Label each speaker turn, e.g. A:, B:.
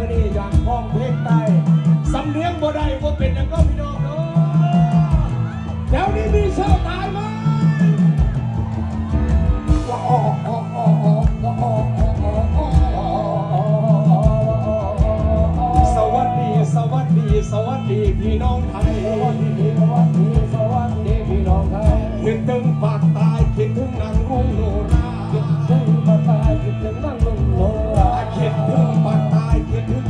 A: มื่อนี้อย่างห้องเพลงไต้สำเนียงบ่ได้บ่เป็นอย่างก็พี่น้องเนาะแถวนี้มีเช่าตายไหมาสวัสดี สวัสดี สวัสดีพี่น้องไทย
B: สวัสดีสวัสดีพี่น้องไทย
A: หนึ่กถึงปาก vai ter